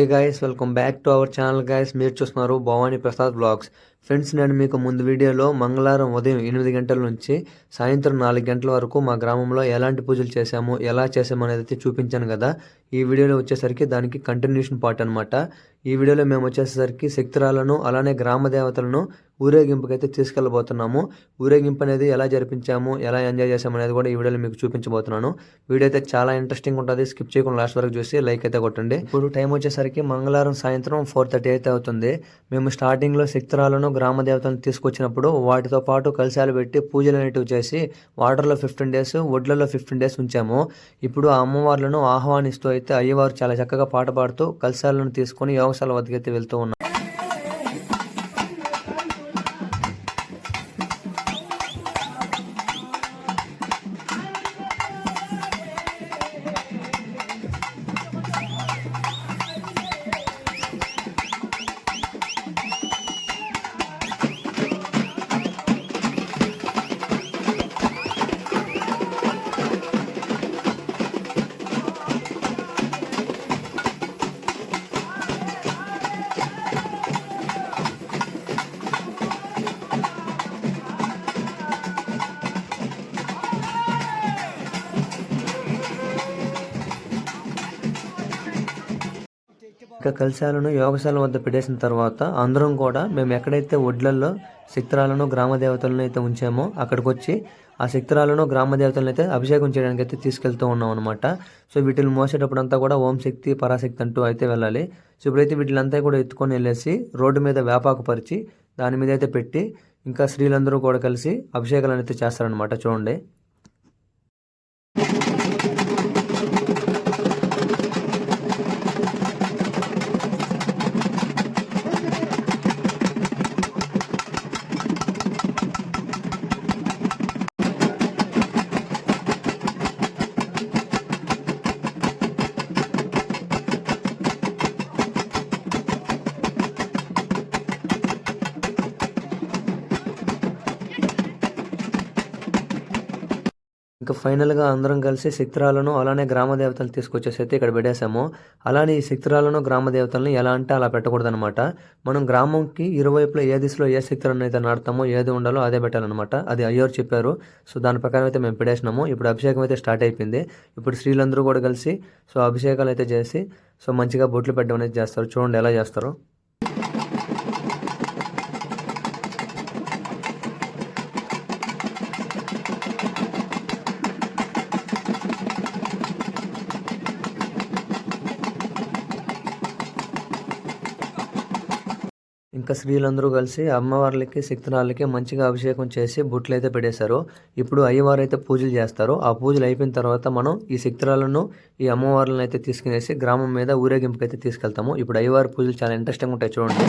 Hey guys welcome back to our channel guys మీరు చూస్తున్నారు Bhavani Prasad blogs friends నేను మీకు ముందు వీడియోలో మంగళవారం ఉదయం ఎనిమిది గంటల నుంచి సాయంత్రం నాలుగు గంటల వరకు మా గ్రామంలో ఎలాంటి పూజలు చేశాము ఎలా చేసాము అనేది అయితే చూపించాను కదా. ఈ వీడియోలో వచ్చేసరికి దానికి కంటిన్యూషన్ పార్ట్ అనమాట ఈ వీడియోలో మేము వచ్చేసరికి శక్తిరాలను అలానే గ్రామ దేవతలను ఊరేగింపుకైతే తీసుకెళ్ళబోతున్నాము. ఊరేగింపు అనేది ఎలా జరిపించాము ఎలా ఎంజాయ్ చేసాము అనేది కూడా ఈ వీడియోలో మీకు చూపించబోతున్నాను. వీడియో అయితే చాలా ఇంట్రెస్టింగ్ ఉంటుంది స్కిప్ చేయకుండా లాస్ట్ వరకు చూసి లైక్ అయితే కొట్టండి. ఇప్పుడు టైం వచ్చేసరికి మంగళవారం సాయంత్రం ఫోర్ థర్టీ అయితే అవుతుంది. మేము స్టార్టింగ్లో శక్తిరాలను గ్రామ దేవతలను తీసుకొచ్చినప్పుడు వాటితో పాటు కలశాలు పెట్టి పూజలు అనేటివి చేసి వాటర్లో ఫిఫ్టీన్ డేస్ వడ్లలో ఫిఫ్టీన్ డేస్ ఉంచాము. ఇప్పుడు ఆ అమ్మవార్లను ఆహ్వానిస్తూ అయితే అయ్యవారు చాలా చక్కగా పాట పాడుతూ కలశాలను తీసుకొని యోగశాల వద్దకు అయితే వెళ్తూ ఉన్నారు. ఇక కలశాలను యోగశాల వద్ద పెట్టేసిన తర్వాత అందరం కూడా మేము ఎక్కడైతే ఒడ్లల్లో శక్తిరాలను గ్రామ దేవతలను అయితే ఉంచామో అక్కడికి వచ్చి ఆ శక్తిరాలను గ్రామ దేవతలను అయితే అభిషేకం చేయడానికి అయితే తీసుకెళ్తూ ఉన్నాం అనమాట సో వీటిని మోసేటప్పుడు అంతా కూడా ఓం శక్తి పరాశక్తి అంటూ అయితే వెళ్ళాలి. సో ఇప్పుడైతే వీటిలంతా కూడా ఎత్తుకొని వెళ్ళేసి రోడ్డు మీద వేపాకు పరిచి దాని మీద అయితే పెట్టి ఇంకా స్త్రీలందరూ కూడా కలిసి అభిషేకాలు అయితే చేస్తారనమాట చూడండి. ఇంకా ఫైనల్గా అందరం కలిసి శక్తిరాలను అలానే గ్రామ దేవతలు తీసుకొచ్చేసి అయితే ఇక్కడ పెట్టేశాము. అలానే ఈ శక్తిరాలను గ్రామ దేవతలను ఎలా అంటే అలా పెట్టకూడదనమాట మనం గ్రామంకి ఇరువైపులా ఏ దిశలో ఏ శక్తిరాలను అయితే నాడతామో ఏది ఉండాలో అదే పెట్టాలన్నమాట. అది అయ్యోరు చెప్పారు. సో దాని ప్రకారం అయితే మేము పెట్టేసినాము. ఇప్పుడు అభిషేకం అయితే స్టార్ట్ అయిపోయింది. ఇప్పుడు స్త్రీలందరూ కూడా కలిసి సో అభిషేకాలు అయితే చేసి సో మంచిగా బొట్లు పెట్టడం అనేది చేస్తారు. చూడండి ఎలా చేస్తారో. ఇంకా స్త్రీలందరూ కలిసి అమ్మవార్లకి శక్తినాళ్ళకి మంచిగా అభిషేకం చేసి బుట్లు అయితే పెట్టేశారు. ఇప్పుడు అయ్యవారు అయితే పూజలు చేస్తారు. ఆ పూజలు అయిపోయిన తర్వాత మనం ఈ శక్తిరాలను ఈ అమ్మవార్లను అయితే తీసుకునేసి గ్రామం మీద ఊరేగింపుకి అయితే తీసుకెళ్తాము. ఇప్పుడు అయ్యవారి పూజలు చాలా ఇంట్రెస్టింగ్ ఉంటాయి చూడండి.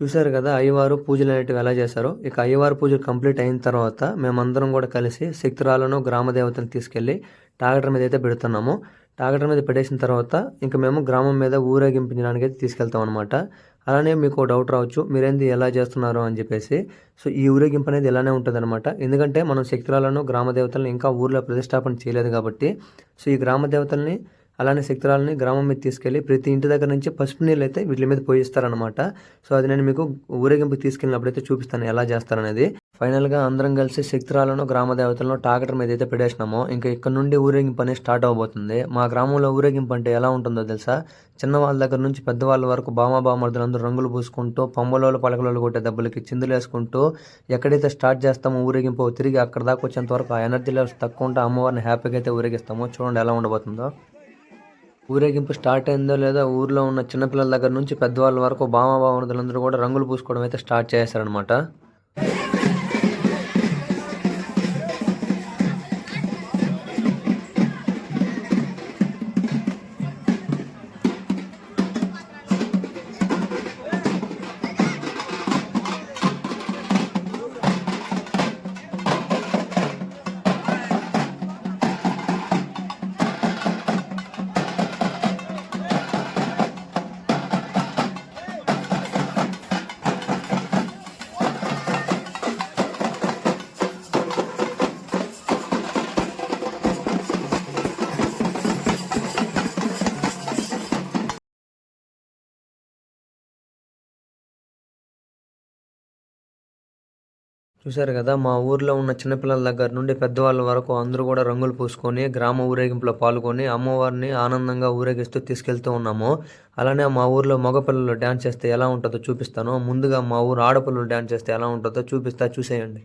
చూశారు కదా అయ్యవారు పూజలు అనేటివి ఎలా చేశారో. ఇక అయ్యవారు పూజలు కంప్లీట్ అయిన తర్వాత మేమందరం కూడా కలిసి శక్తిరాలను గ్రామదేవతను తీసుకెళ్ళి టాగటర్ మీద అయితే పెడుతున్నాము. టాగటర్ మీద పెట్టేసిన తర్వాత ఇంకా మేము గ్రామం మీద ఊరేగింపించడానికి అయితే తీసుకెళ్తాం అనమాట అలానే మీకు డౌట్ రావచ్చు మీరేంది ఎలా చేస్తున్నారు అని చెప్పేసి. సో ఈ ఊరేగింపు అనేది ఇలానే ఉంటుంది అనమాట ఎందుకంటే మనం శక్తిరాలను గ్రామ దేవతలను ఇంకా ఊర్లో ప్రతిష్టాపన చేయలేదు కాబట్టి. సో ఈ గ్రామ దేవతల్ని అలానే శక్తురాలని గ్రామం మీద తీసుకెళ్ళి ప్రతి ఇంటి దగ్గర నుంచి పసుపు నీళ్ళు అయితే వీటి మీద పోయిస్తారనమాట సో అది నేను మీకు ఊరేగింపు తీసుకెళ్ళినప్పుడు అయితే చూపిస్తాను ఎలా చేస్తారనేది. ఫైనల్గా అందరం కలిసి శక్తిరాలను గ్రామ దేవతలను టాకటర్ మీద అయితే పెట్టేసినామో. ఇంకా ఇక్కడ నుండి ఊరేగింపు అనేది స్టార్ట్ అవబోతుంది మా గ్రామంలో ఊరేగింపు అంటే ఎలా ఉంటుందో తెలుసా? చిన్న వాళ్ళ దగ్గర నుంచి పెద్దవాళ్ళ వరకు బామ బామర్దులు అందరూ రంగులు పూసుకుంటూ పంబలోలు పలకలోలు కొట్టే దెబ్బలకి చిందులు వేసుకుంటూ ఎక్కడైతే స్టార్ట్ చేస్తామో ఊరేగింపు తిరిగి అక్కడ దాకా వచ్చేంత వరకు ఆ ఎనర్జీ లెవెల్స్ తక్కువ ఉంటే అమ్మవారిని హ్యాపీగా అయితే ఊరేగిస్తామో. చూడండి ఎలా ఉండబోతుందో. ఊరేగింపు స్టార్ట్ అయిందో లేదా ఊర్లో ఉన్న చిన్నపిల్లల దగ్గర నుంచి పెద్దవాళ్ళ వరకు బామ బామరుదులందరూ కూడా రంగులు పూసుకోవడం అయితే స్టార్ట్ చేశారనమాట చూశారు కదా మా ఊర్లో ఉన్న చిన్నపిల్లల దగ్గర నుండి పెద్దవాళ్ళ వరకు అందరూ కూడా రంగులు పూసుకొని గ్రామ ఊరేగింపులో పాల్గొని అమ్మవారిని ఆనందంగా ఊరేగిస్తూ తీసుకెళ్తూ ఉన్నాము. అలానే మా ఊర్లో మగపిల్లలు డ్యాన్స్ చేస్తే ఎలా ఉంటుందో చూపిస్తాను. ముందుగా మా ఊరు ఆడపిల్లలు డ్యాన్స్ చేస్తే ఎలా ఉంటుందో చూపిస్తా చూసేయండి.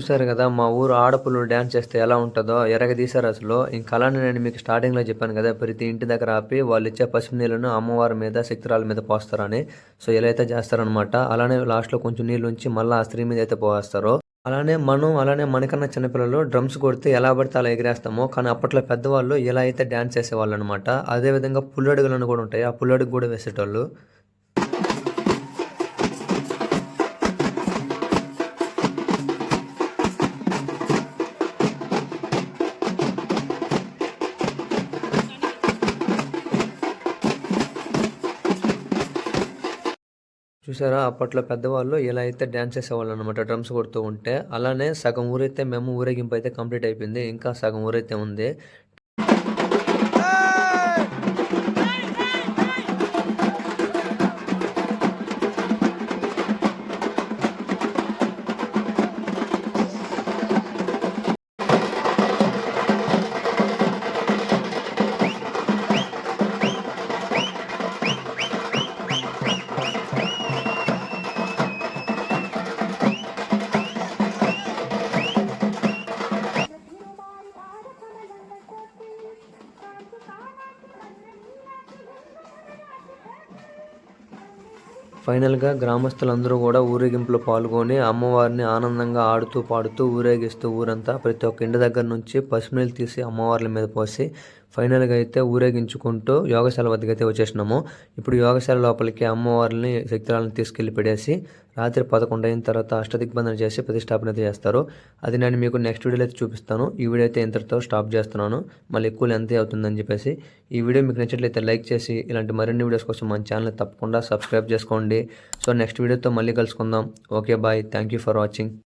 చూసారు కదా మా ఊరు ఆడపిల్లలు డ్యాన్స్ చేస్తే ఎలా ఉంటుందో ఎరగదీశారు అసలు. ఇంకా అలానే నేను మీకు స్టార్టింగ్లో చెప్పాను కదా ప్రతి ఇంటి దగ్గర ఆపి వాళ్ళు ఇచ్చే పసుపు నీళ్ళను అమ్మవారి మీద శక్తిరాల మీద పోస్తారని. సో ఎలా అయితే చేస్తారనమాట అలానే లాస్ట్లో కొంచెం నీళ్ళు ఉంచి మళ్ళీ ఆ స్త్రీ మీద అయితే పోస్తారో. అలానే మనం అలానే మనకన్నా చిన్నపిల్లలు డ్రమ్స్ కొడితే ఎలా పడితే అలా ఎగిరేస్తామో కానీ అప్పట్లో పెద్దవాళ్ళు ఎలా అయితే డ్యాన్స్ చేసేవాళ్ళు అనమాట అదేవిధంగా పుల్లడుగులను కూడా ఉంటాయి. ఆ పుల్లడుగు కూడా వేసేటోళ్ళు. చూసారా? అప్పట్లో పెద్దవాళ్ళు ఇలా అయితే డ్యాన్స్ చేసేవాళ్ళు అనమాట డ్రమ్స్ కొడుతూ ఉంటే. అలానే సగం ఊరైతే మేము ఊరేగింపు అయితే కంప్లీట్ అయిపోయింది. ఇంకా సగం ఊరైతే ఉంది. ఫైనల్గా గ్రామస్తులందరూ కూడా ఊరేగింపులో పాల్గొని అమ్మవారిని ఆనందంగా ఆడుతూ పాడుతూ ఊరేగిస్తూ ఊరంతా ప్రతి ఒక్క ఇంటి దగ్గర నుంచి పసుపు నీళ్ళు తీసి అమ్మవార్ల మీద పోసి ఫైనల్గా అయితే ఊరేగించుకుంటూ యోగశాల వద్దకు అయితే వచ్చేసినాము. ఇప్పుడు యోగశాల లోపలికి అమ్మవారిని శక్తులను తీసుకెళ్ళి పెడేసి రాత్రి పదకొండు అయిన తర్వాత అష్టదిగ్బంధన చేసి ప్రతిష్టాపన అయితే చేస్తారు. అది నేను మీకు నెక్స్ట్ వీడియోలో అయితే చూపిస్తాను. ఈ వీడియో అయితే ఇంతటితో స్టాప్ చేస్తున్నాను. మళ్ళీ ఎక్కువ లెంత్ అవుతుందని చెప్పేసి ఈ వీడియో మీకు నచ్చినట్లయితే లైక్ చేసి ఇలాంటి మరిన్ని వీడియోస్ కోసం మన ఛానల్ తప్పకుండా సబ్స్క్రైబ్ చేసుకోండి. సో నెక్స్ట్ వీడియోతో మళ్ళీ కలుసుకుందాం. Okay bye. Thank for watching.